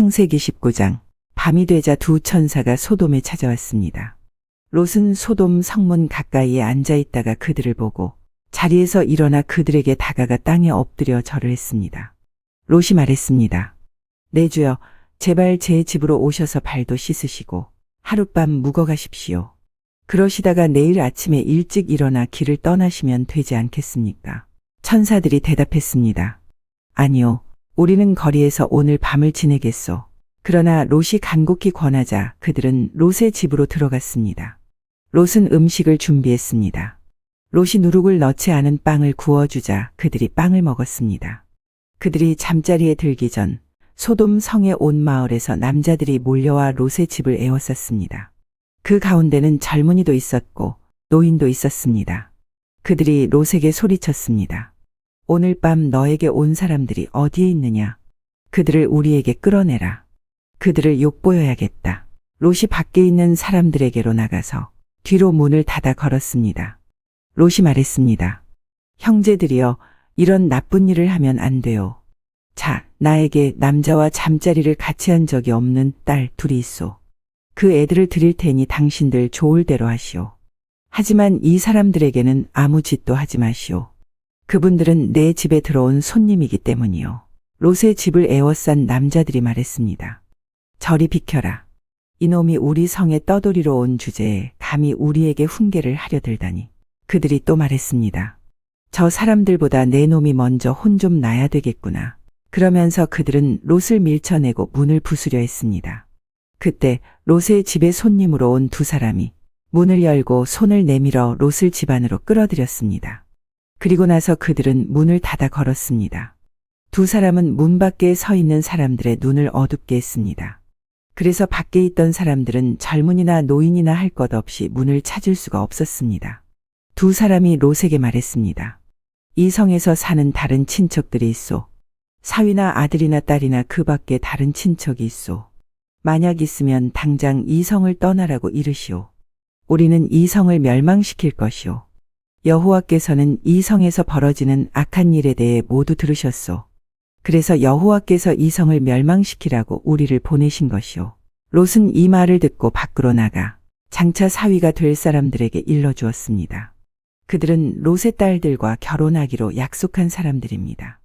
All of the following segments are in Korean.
창세기 19장 밤이 되자 두 천사가 소돔에 찾아왔습니다. 롯은 소돔 성문 가까이에 앉아 있다가 그들을 보고 자리에서 일어나 그들에게 다가가 땅에 엎드려 절을 했습니다. 롯이 말했습니다. 내 주여, 제발 제 집으로 오셔서 발도 씻으시고 하룻밤 묵어 가십시오. 그러시다가 내일 아침에 일찍 일어나 길을 떠나시면 되지 않겠습니까? 천사들이 대답했습니다. 아니요, 우리는 거리에서 오늘 밤을 지내겠소. 그러나 롯이 간곡히 권하자 그들은 롯의 집으로 들어갔습니다. 롯은 음식을 준비했습니다. 롯이 누룩을 넣지 않은 빵을 구워주자 그들이 빵을 먹었습니다. 그들이 잠자리에 들기 전 소돔 성의 온 마을에서 남자들이 몰려와 롯의 집을 에워쌌습니다. 그 가운데는 젊은이도 있었고 노인도 있었습니다. 그들이 롯에게 소리쳤습니다. 오늘 밤 너에게 온 사람들이 어디에 있느냐? 그들을 우리에게 끌어내라. 그들을 욕보여야겠다. 롯이 밖에 있는 사람들에게로 나가서 뒤로 문을 닫아 걸었습니다. 롯이 말했습니다. 형제들이여, 이런 나쁜 일을 하면 안 돼요. 자, 나에게 남자와 잠자리를 같이 한 적이 없는 딸 둘이 있소. 그 애들을 드릴 테니 당신들 좋을 대로 하시오. 하지만 이 사람들에게는 아무 짓도 하지 마시오. 그분들은 내 집에 들어온 손님이기 때문이요. 롯의 집을 에워싼 남자들이 말했습니다. 저리 비켜라. 이놈이 우리 성에 떠돌이로 온 주제에 감히 우리에게 훈계를 하려 들다니. 그들이 또 말했습니다. 저 사람들보다 내 놈이 먼저 혼 좀 나야 되겠구나. 그러면서 그들은 롯을 밀쳐내고 문을 부수려 했습니다. 그때 롯의 집에 손님으로 온 두 사람이 문을 열고 손을 내밀어 롯을 집 안으로 끌어들였습니다. 그리고 나서 그들은 문을 닫아 걸었습니다. 두 사람은 문 밖에 서 있는 사람들의 눈을 어둡게 했습니다. 그래서 밖에 있던 사람들은 젊은이나 노인이나 할 것 없이 문을 찾을 수가 없었습니다. 두 사람이 롯에게 말했습니다. 이 성에서 사는 다른 친척들이 있소. 사위나 아들이나 딸이나 그 밖에 다른 친척이 있소. 만약 있으면 당장 이 성을 떠나라고 이르시오. 우리는 이 성을 멸망시킬 것이오. 여호와께서는 이 성에서 벌어지는 악한 일에 대해 모두 들으셨소. 그래서 여호와께서 이 성을 멸망시키라고 우리를 보내신 것이오. 롯은 이 말을 듣고 밖으로 나가 장차 사위가 될 사람들에게 일러주었습니다. 그들은 롯의 딸들과 결혼하기로 약속한 사람들입니다.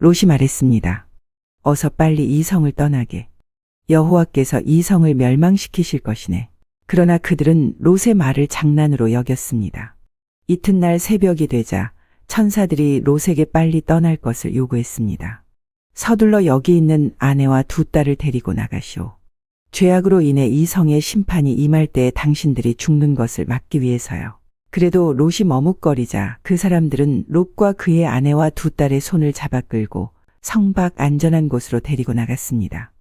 롯이 말했습니다. 어서 빨리 이 성을 떠나게. 여호와께서 이 성을 멸망시키실 것이네. 그러나 그들은 롯의 말을 장난으로 여겼습니다. 이튿날 새벽이 되자 천사들이 롯에게 빨리 떠날 것을 요구했습니다. 서둘러 여기 있는 아내와 두 딸을 데리고 나가시오. 죄악으로 인해 이 성의 심판이 임할 때에 당신들이 죽는 것을 막기 위해서요. 그래도 롯이 머뭇거리자 그 사람들은 롯과 그의 아내와 두 딸의 손을 잡아 끌고 성밖 안전한 곳으로 데리고 나갔습니다.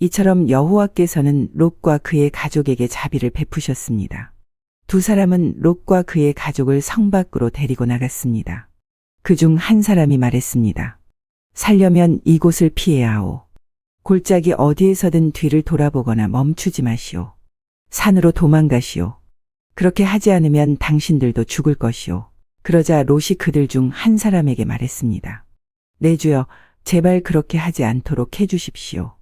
이처럼 여호와께서는 롯과 그의 가족에게 자비를 베푸셨습니다. 두 사람은 롯과 그의 가족을 성 밖으로 데리고 나갔습니다. 그 중 한 사람이 말했습니다. 살려면 이곳을 피해야 하오. 골짜기 어디에서든 뒤를 돌아보거나 멈추지 마시오. 산으로 도망가시오. 그렇게 하지 않으면 당신들도 죽을 것이오. 그러자 롯이 그들 중 한 사람에게 말했습니다. 내 주여, 제발 그렇게 하지 않도록 해주십시오.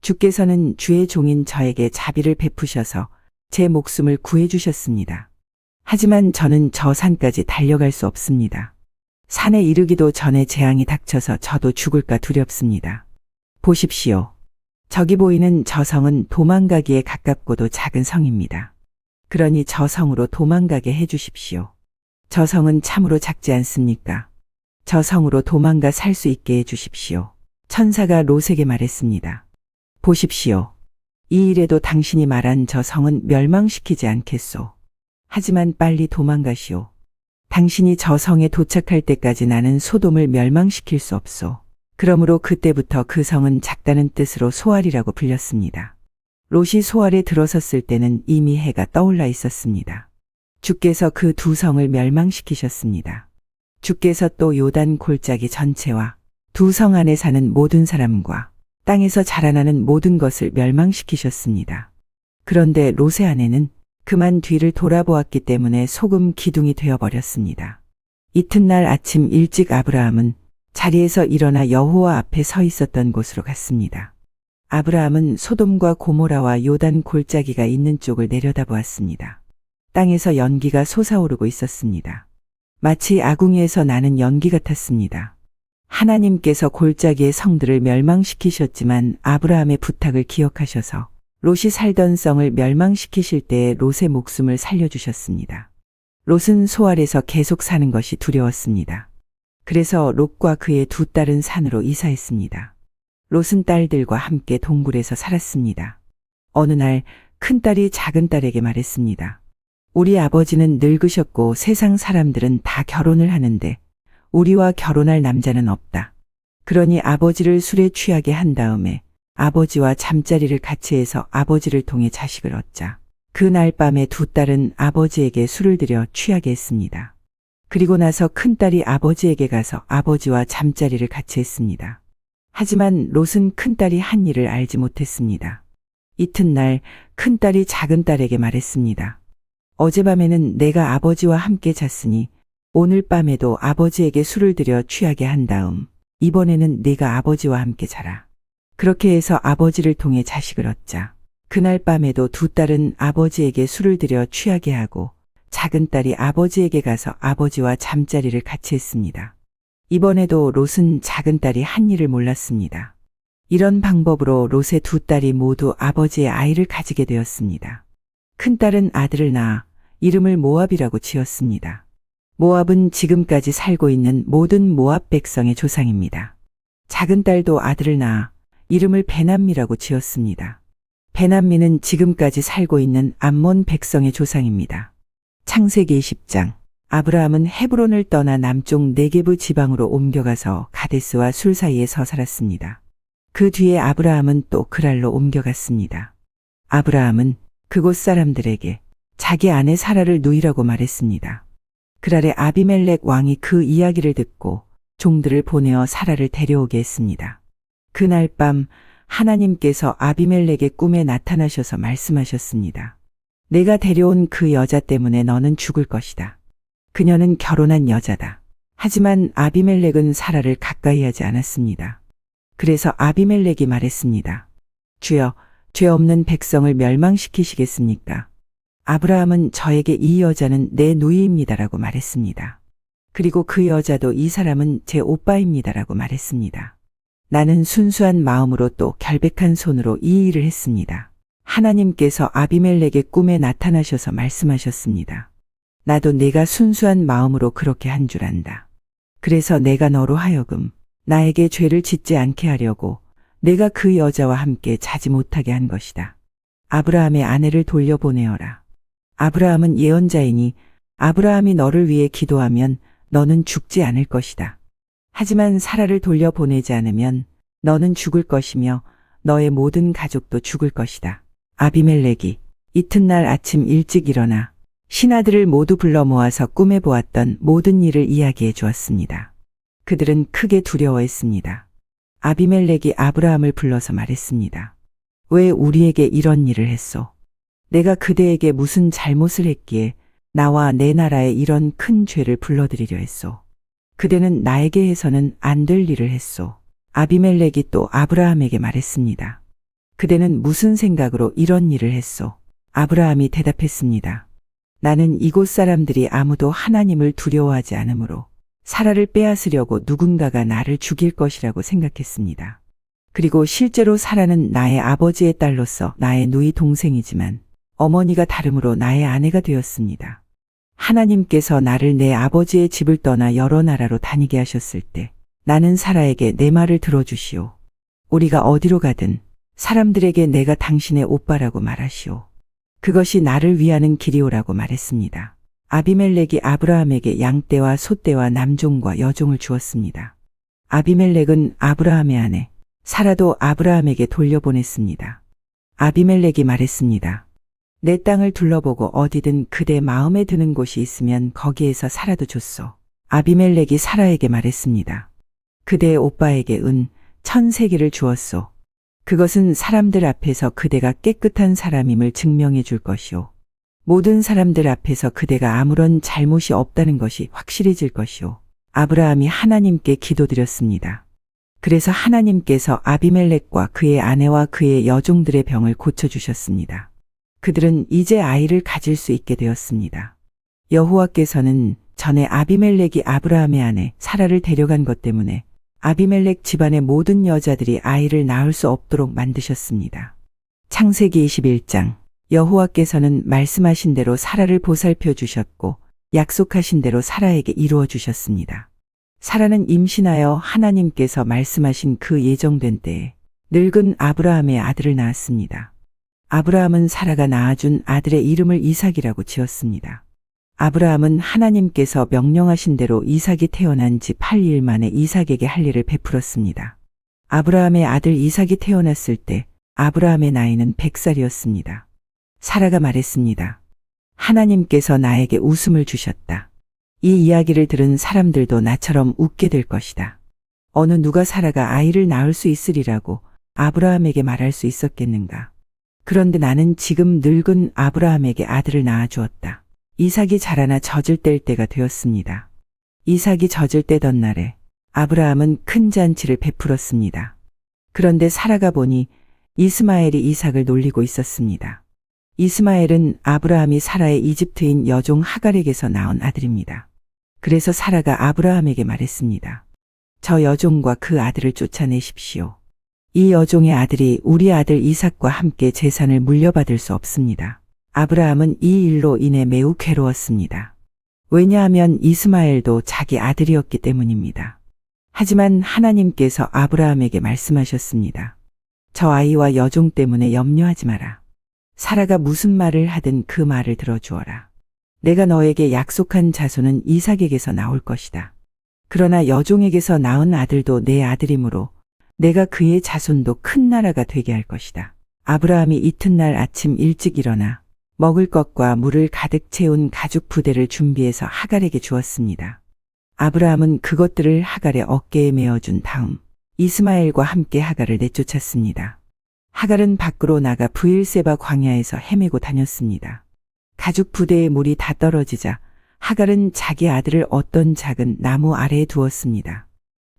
주께서는 주의 종인 저에게 자비를 베푸셔서 제 목숨을 구해주셨습니다. 하지만 저는 저 산까지 달려갈 수 없습니다. 산에 이르기도 전에 재앙이 닥쳐서 저도 죽을까 두렵습니다. 보십시오. 저기 보이는 저 성은 도망가기에 가깝고도 작은 성입니다. 그러니 저 성으로 도망가게 해주십시오. 저 성은 참으로 작지 않습니까? 저 성으로 도망가 살 수 있게 해주십시오. 천사가 롯에게 말했습니다. 보십시오. 이 일에도 당신이 말한 저 성은 멸망시키지 않겠소. 하지만 빨리 도망가시오. 당신이 저 성에 도착할 때까지 나는 소돔을 멸망시킬 수 없소. 그러므로 그때부터 그 성은 작다는 뜻으로 소알이라고 불렸습니다. 롯이 소알에 들어섰을 때는 이미 해가 떠올라 있었습니다. 주께서 그 두 성을 멸망시키셨습니다. 주께서 또 요단 골짜기 전체와 두 성 안에 사는 모든 사람과 땅에서 자라나는 모든 것을 멸망시키셨습니다. 그런데 롯의 아내는 그만 뒤를 돌아보았기 때문에 소금 기둥이 되어버렸습니다. 이튿날 아침 일찍 아브라함은 자리에서 일어나 여호와 앞에 서 있었던 곳으로 갔습니다. 아브라함은 소돔과 고모라와 요단 골짜기가 있는 쪽을 내려다보았습니다. 땅에서 연기가 솟아오르고 있었습니다. 마치 아궁이에서 나는 연기 같았습니다. 하나님께서 골짜기의 성들을 멸망시키셨지만 아브라함의 부탁을 기억하셔서 롯이 살던 성을 멸망시키실 때에 롯의 목숨을 살려주셨습니다. 롯은 소알에서 계속 사는 것이 두려웠습니다. 그래서 롯과 그의 두 딸은 산으로 이사했습니다. 롯은 딸들과 함께 동굴에서 살았습니다. 어느 날 큰딸이 작은 딸에게 말했습니다. 우리 아버지는 늙으셨고 세상 사람들은 다 결혼을 하는데 우리와 결혼할 남자는 없다. 그러니 아버지를 술에 취하게 한 다음에 아버지와 잠자리를 같이 해서 아버지를 통해 자식을 얻자. 그날 밤에 두 딸은 아버지에게 술을 들여 취하게 했습니다. 그리고 나서 큰딸이 아버지에게 가서 아버지와 잠자리를 같이 했습니다. 하지만 롯은 큰딸이 한 일을 알지 못했습니다. 이튿날 큰딸이 작은딸에게 말했습니다. 어젯밤에는 내가 아버지와 함께 잤으니 오늘 밤에도 아버지에게 술을 들여 취하게 한 다음 이번에는 네가 아버지와 함께 자라. 그렇게 해서 아버지를 통해 자식을 얻자. 그날 밤에도 두 딸은 아버지에게 술을 들여 취하게 하고 작은 딸이 아버지에게 가서 아버지와 잠자리를 같이 했습니다. 이번에도 롯은 작은 딸이 한 일을 몰랐습니다. 이런 방법으로 롯의 두 딸이 모두 아버지의 아이를 가지게 되었습니다. 큰 딸은 아들을 낳아 이름을 모압이라고 지었습니다. 모압은 지금까지 살고 있는 모든 모압 백성의 조상입니다. 작은 딸도 아들을 낳아 이름을 베남미라고 지었습니다. 베남미는 지금까지 살고 있는 암몬 백성의 조상입니다. 창세기 10장 아브라함은 헤브론을 떠나 남쪽 네게브 지방으로 옮겨가서 가데스와 술 사이에 서 살았습니다. 그 뒤에 아브라함은 또 그랄로 옮겨갔습니다. 아브라함은 그곳 사람들에게 자기 아내 사라를 누이라고 말했습니다. 그랄의 아비멜렉 왕이 그 이야기를 듣고 종들을 보내어 사라를 데려오게 했습니다. 그날 밤 하나님께서 아비멜렉의 꿈에 나타나셔서 말씀하셨습니다. 내가 데려온 그 여자 때문에 너는 죽을 것이다. 그녀는 결혼한 여자다. 하지만 아비멜렉은 사라를 가까이 하지 않았습니다. 그래서 아비멜렉이 말했습니다. 주여, 죄 없는 백성을 멸망시키시겠습니까? 아브라함은 저에게 이 여자는 내 누이입니다라고 말했습니다. 그리고 그 여자도 이 사람은 제 오빠입니다라고 말했습니다. 나는 순수한 마음으로 또 결백한 손으로 이 일을 했습니다. 하나님께서 아비멜렉의 꿈에 나타나셔서 말씀하셨습니다. 나도 내가 순수한 마음으로 그렇게 한 줄 안다. 그래서 내가 너로 하여금 나에게 죄를 짓지 않게 하려고 내가 그 여자와 함께 자지 못하게 한 것이다. 아브라함의 아내를 돌려보내어라. 아브라함은 예언자이니 아브라함이 너를 위해 기도하면 너는 죽지 않을 것이다. 하지만 사라를 돌려보내지 않으면 너는 죽을 것이며 너의 모든 가족도 죽을 것이다. 아비멜렉이 이튿날 아침 일찍 일어나 신하들을 모두 불러 모아서 꿈에 보았던 모든 일을 이야기해 주었습니다. 그들은 크게 두려워했습니다. 아비멜렉이 아브라함을 불러서 말했습니다. 왜 우리에게 이런 일을 했소? 내가 그대에게 무슨 잘못을 했기에 나와 내 나라에 이런 큰 죄를 불러들이려 했소. 그대는 나에게 해서는 안 될 일을 했소. 아비멜렉이 또 아브라함에게 말했습니다. 그대는 무슨 생각으로 이런 일을 했소? 아브라함이 대답했습니다. 나는 이곳 사람들이 아무도 하나님을 두려워하지 않으므로 사라를 빼앗으려고 누군가가 나를 죽일 것이라고 생각했습니다. 그리고 실제로 사라는 나의 아버지의 딸로서 나의 누이 동생이지만 어머니가 다름으로 나의 아내가 되었습니다. 하나님께서 나를 내 아버지의 집을 떠나 여러 나라로 다니게 하셨을 때 나는 사라에게 내 말을 들어주시오. 우리가 어디로 가든 사람들에게 내가 당신의 오빠라고 말하시오. 그것이 나를 위하는 길이오라고 말했습니다. 아비멜렉이 아브라함에게 양떼와 소떼와 남종과 여종을 주었습니다. 아비멜렉은 아브라함의 아내, 사라도 아브라함에게 돌려보냈습니다. 아비멜렉이 말했습니다. 내 땅을 둘러보고 어디든 그대 마음에 드는 곳이 있으면 거기에서 살아도 좋소. 아비멜렉이 사라에게 말했습니다. 그대의 오빠에게 은 천세기를 주었소. 그것은 사람들 앞에서 그대가 깨끗한 사람임을 증명해 줄 것이오. 모든 사람들 앞에서 그대가 아무런 잘못이 없다는 것이 확실해질 것이오. 아브라함이 하나님께 기도드렸습니다. 그래서 하나님께서 아비멜렉과 그의 아내와 그의 여종들의 병을 고쳐주셨습니다. 그들은 이제 아이를 가질 수 있게 되었습니다. 여호와께서는 전에 아비멜렉이 아브라함의 아내 사라를 데려간 것 때문에 아비멜렉 집안의 모든 여자들이 아이를 낳을 수 없도록 만드셨습니다. 창세기 21장 여호와께서는 말씀하신 대로 사라를 보살펴 주셨고 약속하신 대로 사라에게 이루어 주셨습니다. 사라는 임신하여 하나님께서 말씀하신 그 예정된 때에 늙은 아브라함의 아들을 낳았습니다. 아브라함은 사라가 낳아준 아들의 이름을 이삭이라고 지었습니다. 아브라함은 하나님께서 명령하신 대로 이삭이 태어난 지 8일 만에 이삭에게 할 일을 베풀었습니다. 아브라함의 아들 이삭이 태어났을 때 아브라함의 나이는 100살이었습니다. 사라가 말했습니다. 하나님께서 나에게 웃음을 주셨다. 이 이야기를 들은 사람들도 나처럼 웃게 될 것이다. 어느 누가 사라가 아이를 낳을 수 있으리라고 아브라함에게 말할 수 있었겠는가. 그런데 나는 지금 늙은 아브라함에게 아들을 낳아 주었다. 이삭이 자라나 젖을 뗄 때가 되었습니다. 이삭이 젖을 떼던 날에 아브라함은 큰 잔치를 베풀었습니다. 그런데 살아가 보니 이스마엘이 이삭을 놀리고 있었습니다. 이스마엘은 아브라함이 사라의 이집트인 여종 하갈에게서 낳은 아들입니다. 그래서 사라가 아브라함에게 말했습니다. 저 여종과 그 아들을 쫓아내십시오. 이 여종의 아들이 우리 아들 이삭과 함께 재산을 물려받을 수 없습니다. 아브라함은 이 일로 인해 매우 괴로웠습니다. 왜냐하면 이스마엘도 자기 아들이었기 때문입니다. 하지만 하나님께서 아브라함에게 말씀하셨습니다. 저 아이와 여종 때문에 염려하지 마라. 사라가 무슨 말을 하든 그 말을 들어주어라. 내가 너에게 약속한 자손은 이삭에게서 나올 것이다. 그러나 여종에게서 낳은 아들도 내 아들이므로 내가 그의 자손도 큰 나라가 되게 할 것이다. 아브라함이 이튿날 아침 일찍 일어나 먹을 것과 물을 가득 채운 가죽 부대를 준비해서 하갈에게 주었습니다. 아브라함은 그것들을 하갈의 어깨에 메어준 다음 이스마엘과 함께 하갈을 내쫓았습니다. 하갈은 밖으로 나가 부일세바 광야에서 헤매고 다녔습니다. 가죽 부대의 물이 다 떨어지자 하갈은 자기 아들을 어떤 작은 나무 아래에 두었습니다.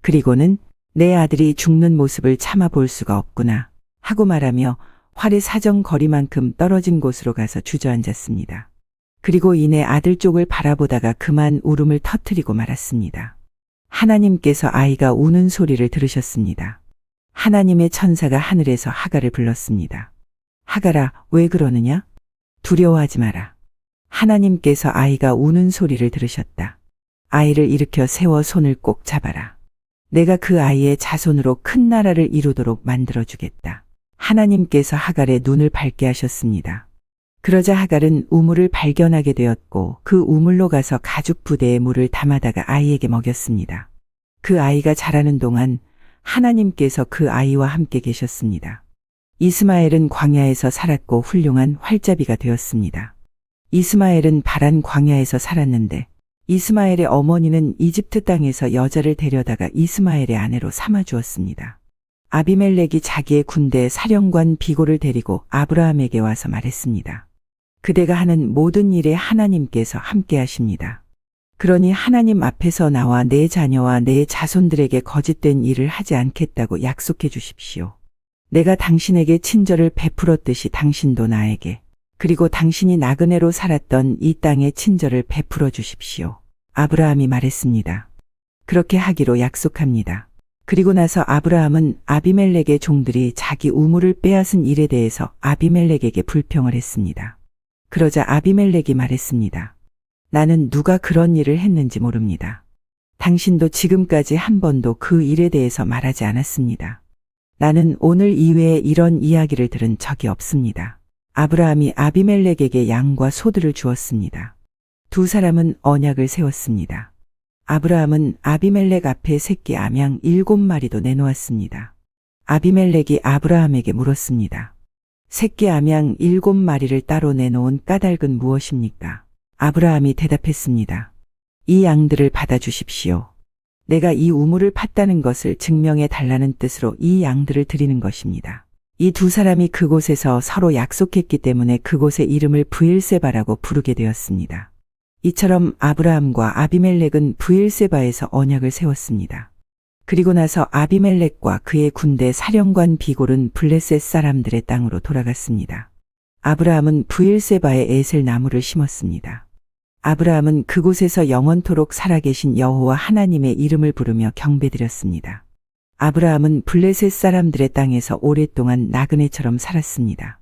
그리고는 내 아들이 죽는 모습을 참아 볼 수가 없구나 하고 말하며 활의 사정 거리만큼 떨어진 곳으로 가서 주저앉았습니다. 그리고 이내 아들 쪽을 바라보다가 그만 울음을 터뜨리고 말았습니다. 하나님께서 아이가 우는 소리를 들으셨습니다. 하나님의 천사가 하늘에서 하갈을 불렀습니다. 하갈아, 왜 그러느냐? 두려워하지 마라. 하나님께서 아이가 우는 소리를 들으셨다. 아이를 일으켜 세워 손을 꼭 잡아라. 내가 그 아이의 자손으로 큰 나라를 이루도록 만들어주겠다. 하나님께서 하갈의 눈을 밝게 하셨습니다. 그러자 하갈은 우물을 발견하게 되었고 그 우물로 가서 가죽 부대에 물을 담아다가 아이에게 먹였습니다. 그 아이가 자라는 동안 하나님께서 그 아이와 함께 계셨습니다. 이스마엘은 광야에서 살았고 훌륭한 활자비가 되었습니다. 이스마엘은 바란 광야에서 살았는데 이스마엘의 어머니는 이집트 땅에서 여자를 데려다가 이스마엘의 아내로 삼아 주었습니다. 아비멜렉이 자기의 군대 사령관 비고를 데리고 아브라함에게 와서 말했습니다. 그대가 하는 모든 일에 하나님께서 함께 하십니다. 그러니 하나님 앞에서 나와 내 자녀와 내 자손들에게 거짓된 일을 하지 않겠다고 약속해 주십시오. 내가 당신에게 친절을 베풀었듯이 당신도 나에게 그리고 당신이 나그네로 살았던 이 땅에 친절을 베풀어 주십시오. 아브라함이 말했습니다. 그렇게 하기로 약속합니다. 그리고 나서 아브라함은 아비멜렉의 종들이 자기 우물을 빼앗은 일에 대해서 아비멜렉에게 불평을 했습니다. 그러자 아비멜렉이 말했습니다. 나는 누가 그런 일을 했는지 모릅니다. 당신도 지금까지 한 번도 그 일에 대해서 말하지 않았습니다. 나는 오늘 이외에 이런 이야기를 들은 적이 없습니다. 아브라함이 아비멜렉에게 양과 소들을 주었습니다. 두 사람은 언약을 세웠습니다. 아브라함은 아비멜렉 앞에 새끼 암양 일곱 마리도 내놓았습니다. 아비멜렉이 아브라함에게 물었습니다. 새끼 암양 일곱 마리를 따로 내놓은 까닭은 무엇입니까? 아브라함이 대답했습니다. 이 양들을 받아주십시오. 내가 이 우물을 팠다는 것을 증명해 달라는 뜻으로 이 양들을 드리는 것입니다. 이 두 사람이 그곳에서 서로 약속했기 때문에 그곳의 이름을 부일세바라고 부르게 되었습니다. 이처럼 아브라함과 아비멜렉은 부일세바에서 언약을 세웠습니다. 그리고 나서 아비멜렉과 그의 군대 사령관 비골은 블레셋 사람들의 땅으로 돌아갔습니다. 아브라함은 부일세바에 에셀 나무를 심었습니다. 아브라함은 그곳에서 영원토록 살아계신 여호와 하나님의 이름을 부르며 경배드렸습니다. 아브라함은 블레셋 사람들의 땅에서 오랫동안 나그네처럼 살았습니다.